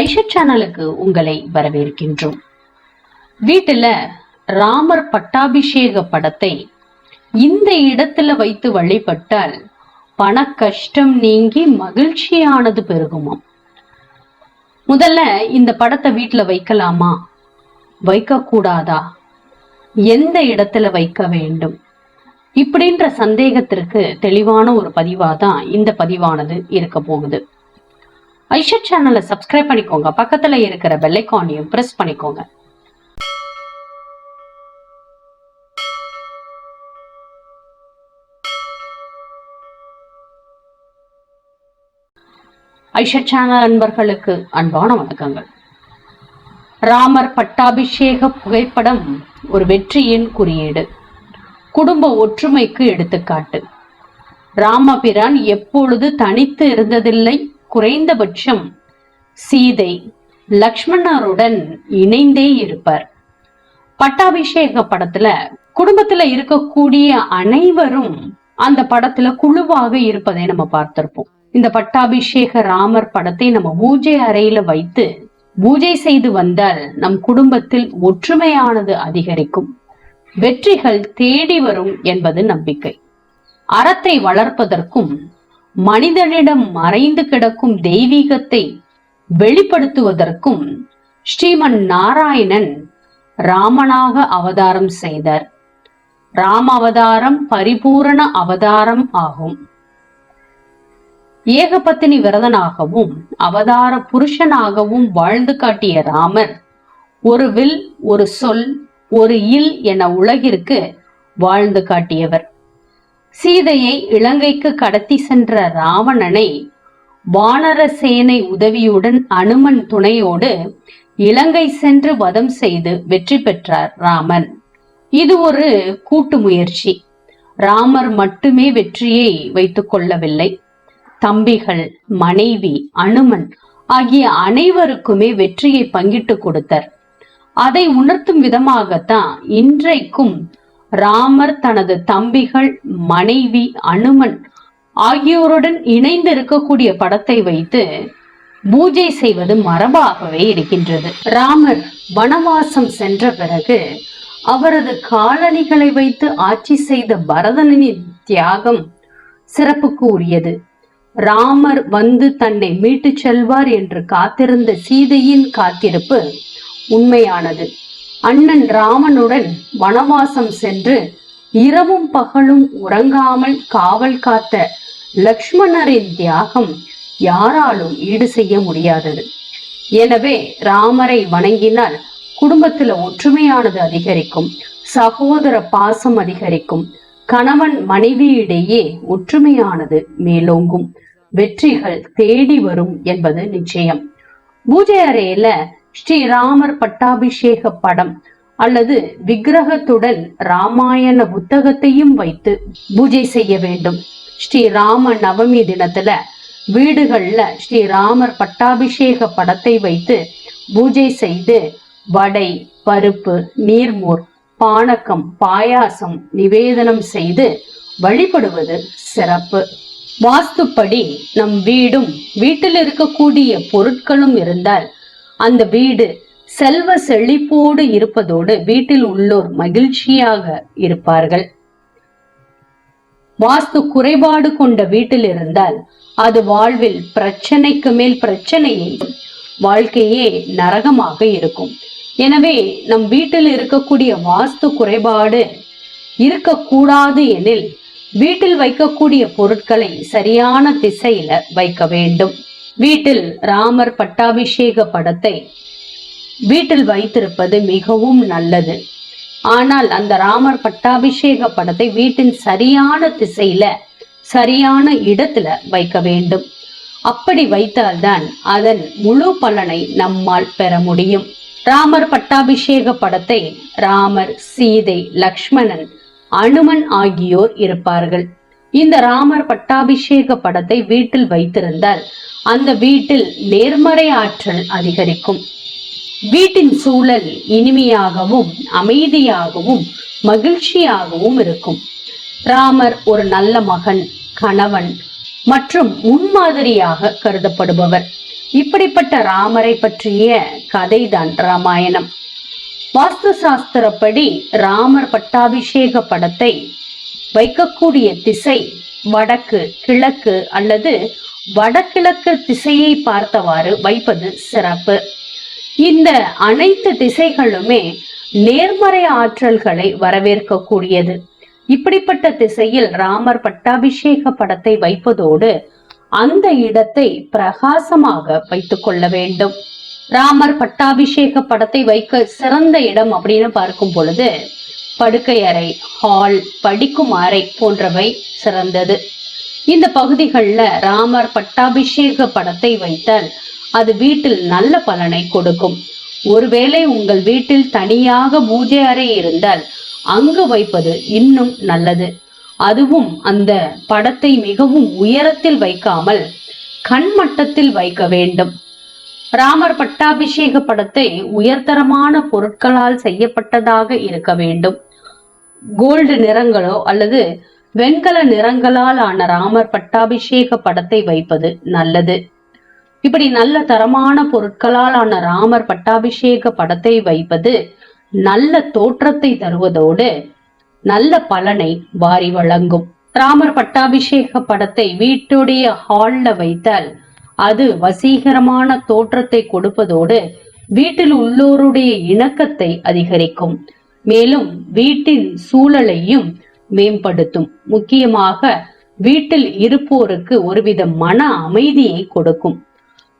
ஐஷா சேனலுக்கு உங்களை வரவேற்கின்றோம். வீட்டுல ராமர் பட்டாபிஷேக படத்தை இந்த இடத்துல வைத்து வழிபட்டால் பண கஷ்டம் நீங்கி மகிழ்ச்சியானது பெருகுமாம். முதல்ல இந்த படத்தை வீட்டுல வைக்கலாமா? வைக்க கூடாதா எந்த இடத்துல வைக்க வேண்டும்? இப்படின்ற சந்தேகத்திற்கு தெளிவான ஒரு பதிவாதான் இந்த பதிவானது இருக்க போகுது. ஐஷா சேனலை சப்ஸ்கிரைப் பண்ணிக்கோங்க. பக்கத்துல இருக்கிற பெல்லைக்கானையும் பிரஸ் பண்ணிக்கோங்க. ஐஷா சேனல் அன்பர்களுக்கு அன்பான வணக்கங்கள். ராமர் பட்டாபிஷேக புகைப்படம் ஒரு வெற்றியின் குறியீடு. குடும்ப ஒற்றுமைக்கு எடுத்துக்காட்டு. ராமபிரான் எப்பொழுது தனித்து இருந்ததில்லை குறைந்தபட்சம் சீதை லக்ஷ்மணருடன் இணைந்தே இருப்பார். பட்டாபிஷேக படத்துல குடும்பத்துல இருக்கக்கூடிய அனைவரும் அந்த படத்துல குழுவாக இருப்பதை நம்ம பார்த்திருப்போம். இந்த பட்டாபிஷேக ராமர் படத்தை நம்ம பூஜை அறையில வைத்து பூஜை செய்து வந்தால் நம் குடும்பத்தில் ஒற்றுமையானது அதிகரிக்கும். வெற்றிகள் தேடி வரும் என்பது நம்பிக்கை. அறத்தை வளர்ப்பதற்கும் மனிதனிடம் மறைந்து கிடக்கும் தெய்வீகத்தை வெளிப்படுத்துவதற்கும் ஸ்ரீமன் நாராயணன் ராமனாக அவதாரம் செய்தார். ராம அவதாரம் பரிபூரண அவதாரம் ஆகும். ஏகபத்தினி விரதனாகவும் அவதார புருஷனாகவும் வாழ்ந்து காட்டிய ராமர் ஒரு வில் ஒரு சொல் ஒரு இல் என உலகிற்கு வாழ்ந்து காட்டியவர். சீதையை இலங்கைக்கு கடத்தி சென்ற ராவணனை வானர சேனை உதவியுடன் அனுமன் துணையோடு இலங்கை சென்று வதம் செய்து வெற்றி பெற்றார் ராமன். இது ஒரு கூட்டு முயற்சி. ராமர் மட்டுமே வெற்றியை வைத்துக் கொள்ளவில்லை. தம்பிகள் மனைவி அனுமன் ஆகிய அனைவருக்குமே வெற்றியை பங்கிட்டு கொடுத்தார். அதை உணர்த்தும் விதமாகத்தான் இன்றைக்கும் ராமர் தனது தம்பிகள் மனைவி அனுமன் ஆகியோருடன் இணைந்து இருக்கக்கூடிய படத்தை வைத்து பூஜை செய்வது மரபாகவே இருக்கின்றது. ராமர் வனவாசம் சென்ற பிறகு அவரது காலணிகளை வைத்து ஆட்சி செய்த பரதனின் தியாகம் சிறப்புக்கு உரியது. ராமர் வந்து தன்னை மீட்டுச் செல்வார் என்று காத்திருந்த சீதையின் காத்திருப்பு உண்மையானது. அண்ணன் ராமனுடன் வனவாசம் சென்று இரவும் பகலும் உறங்காமல் காவல் காத்த லக்ஷ்மணரின் தியாகம் யாராலும் ஈடு செய்ய முடியாதது. எனவே ராமரை வணங்கினால் குடும்பத்துல ஒற்றுமையானது அதிகரிக்கும் சகோதர பாசம் அதிகரிக்கும் கணவன் மனைவியிடையே ஒற்றுமையானது மேலோங்கும் வெற்றிகள் தேடி வரும் என்பது நிச்சயம். பூஜை அறையில ஸ்ரீராமர் பட்டாபிஷேக படம் அல்லது விக்கிரகத்துடன் ராமாயண புத்தகத்தையும் வைத்து பூஜை செய்ய வேண்டும். ஸ்ரீராம நவமி தினத்துல வீடுகள்ல ஸ்ரீராமர் பட்டாபிஷேக படத்தை வைத்து பூஜை செய்து வடை பருப்பு நீர்மோர் பானகம் பாயாசம் நிவேதனம் செய்து வழிபடுவது சிறப்பு. வாஸ்துப்படி நம் வீடும் வீட்டில் இருக்கக்கூடிய பொருட்களும் இருந்தால் அந்த வீடு செல்வ செழிப்போடு இருப்பதோடு வீட்டில் உள்ளோர் மகிழ்ச்சியாக இருப்பார்கள். வாஸ்து குறைபாடு கொண்ட வீட்டில் இருந்தால் அது வாழ்வில் பிரச்சனைக்கு மேல் பிரச்சனையை வாழ்க்கையே நரகமாக இருக்கும். எனவே நம் வீட்டில் இருக்கக்கூடிய வாஸ்து குறைபாடு இருக்கக்கூடாது எனில் வீட்டில் வைக்கக்கூடிய பொருட்களை சரியான திசையில வைக்க வேண்டும். வீட்டில் ராமர் பட்டாபிஷேக படத்தை வீட்டில் வைத்திருப்பது மிகவும் நல்லது. ஆனால் அந்த ராமர் பட்டாபிஷேக படத்தை வீட்டின் சரியான திசையில சரியான இடத்துல வைக்க வேண்டும். அப்படி வைத்தால்தான் அதன் முழு பலனை நம்மால் பெற முடியும். ராமர் பட்டாபிஷேக படத்தை ராமர் சீதை லக்ஷ்மணன் அனுமன் ஆகியோர் இருப்பார்கள். இந்த ராமர் பட்டாபிஷேக படத்தை வீட்டில் வைத்திருந்தால் அந்த வீட்டில் நேர்மறை ஆற்றல் அதிகரிக்கும். வீட்டின் சூழல் இனிமையாகவும் அமைதியாகவும் மகிழ்ச்சியாகவும் இருக்கும். ராமர் ஒரு நல்ல மகன் கணவன் மற்றும் முன்மாதிரியாக கருதப்படுபவர். இப்படிப்பட்ட ராமரை பற்றிய கதைதான் ராமாயணம். வாஸ்து சாஸ்திரப்படி ராமர் பட்டாபிஷேக படத்தை வைக்கக்கூடிய திசை வடக்கு கிழக்கு அல்லது வடகிழக்கு திசையை பார்த்தவாறு வைப்பது சிறப்பு. இந்த அனைத்து திசைகளுமே நேர்மறை ஆற்றல்களை வரவேற்கக்கூடியது. இப்படிப்பட்ட திசையில் ராமர் பட்டாபிஷேக படத்தை வைப்பதோடு அந்த இடத்தை பிரகாசமாக வைத்துக் கொள்ள வேண்டும். ராமர் பட்டாபிஷேக படத்தை வைக்க சிறந்த இடம் அப்படின்னு பார்க்கும் பொழுது படுக்கை அறை ஹால் படிக்கும் அறை போன்றவை சிறந்தது. இந்த பகுதிகளில் ராமர் பட்டாபிஷேக படத்தை வைத்தால் அது வீட்டில் நல்ல பலனை கொடுக்கும். ஒருவேளை உங்கள் வீட்டில் தனியாக பூஜை அறை இருந்தால் அங்கு வைப்பது இன்னும் நல்லது. அதுவும் அந்த படத்தை மிகவும் உயரத்தில் வைக்காமல் கண்மட்டத்தில் வைக்க வேண்டும். ராமர் பட்டாபிஷேக படத்தை உயர்தரமான பொருட்களால் செய்யப்பட்டதாக இருக்க வேண்டும். கோல்டு நிறங்களோ அல்லது வெண்கல நிறங்களால் ஆன ராமர் பட்டாபிஷேக படத்தை வைப்பது நல்லது. இப்படி நல்ல தரமான பொருட்களால் ஆன ராமர் பட்டாபிஷேக படத்தை வைப்பது நல்ல தோற்றத்தை தருவதோடு நல்ல பலனை வாரி வழங்கும். ராமர் பட்டாபிஷேக படத்தை வீட்டுடைய ஹால்ல வைத்தால் அது வசீகரமான தோற்றத்தை கொடுப்பதோடு வீட்டில் உள்ளோருடைய இணக்கத்தை அதிகரிக்கும். மேலும் வீட்டின் சூழலையும் மேம்படுத்தும். முக்கியமாக வீட்டில் இருப்போருக்கு ஒருவித மன அமைதியை கொடுக்கும்.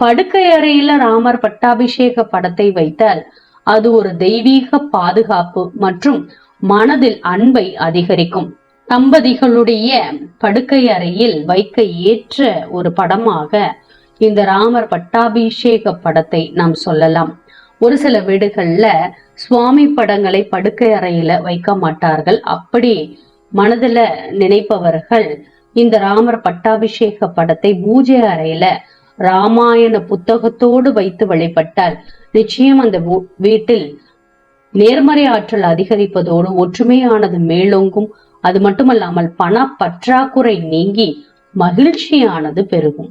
படுக்கை அறையில ராமர் பட்டாபிஷேக படத்தை வைத்தால் அது ஒரு தெய்வீக பாதுகாப்பு மற்றும் மனதில் அன்பை அதிகரிக்கும். தம்பதிகளுடைய படுக்கை அறையில் வைக்க ஏற்ற ஒரு படமாக இந்த ராமர் பட்டாபிஷேக படத்தை நாம் சொல்லலாம். ஒரு சில வீடுகள்ல சுவாமி படங்களை படுக்கை அறையில வைக்க மாட்டார்கள். அப்படி மனதுல நினைப்பவர்கள் இந்த ராமர் பட்டாபிஷேக படத்தை பூஜை அறையில ராமாயண புத்தகத்தோடு வைத்து வழிபட்டால் நிச்சயம் அந்த வீட்டில் நேர்மறை ஆற்றல் அதிகரிப்பதோடு ஒற்றுமையானது மேலோங்கும். அது மட்டுமல்லாமல் பண பற்றாக்குறை நீங்கி மகிழ்ச்சியானது பெருகும்.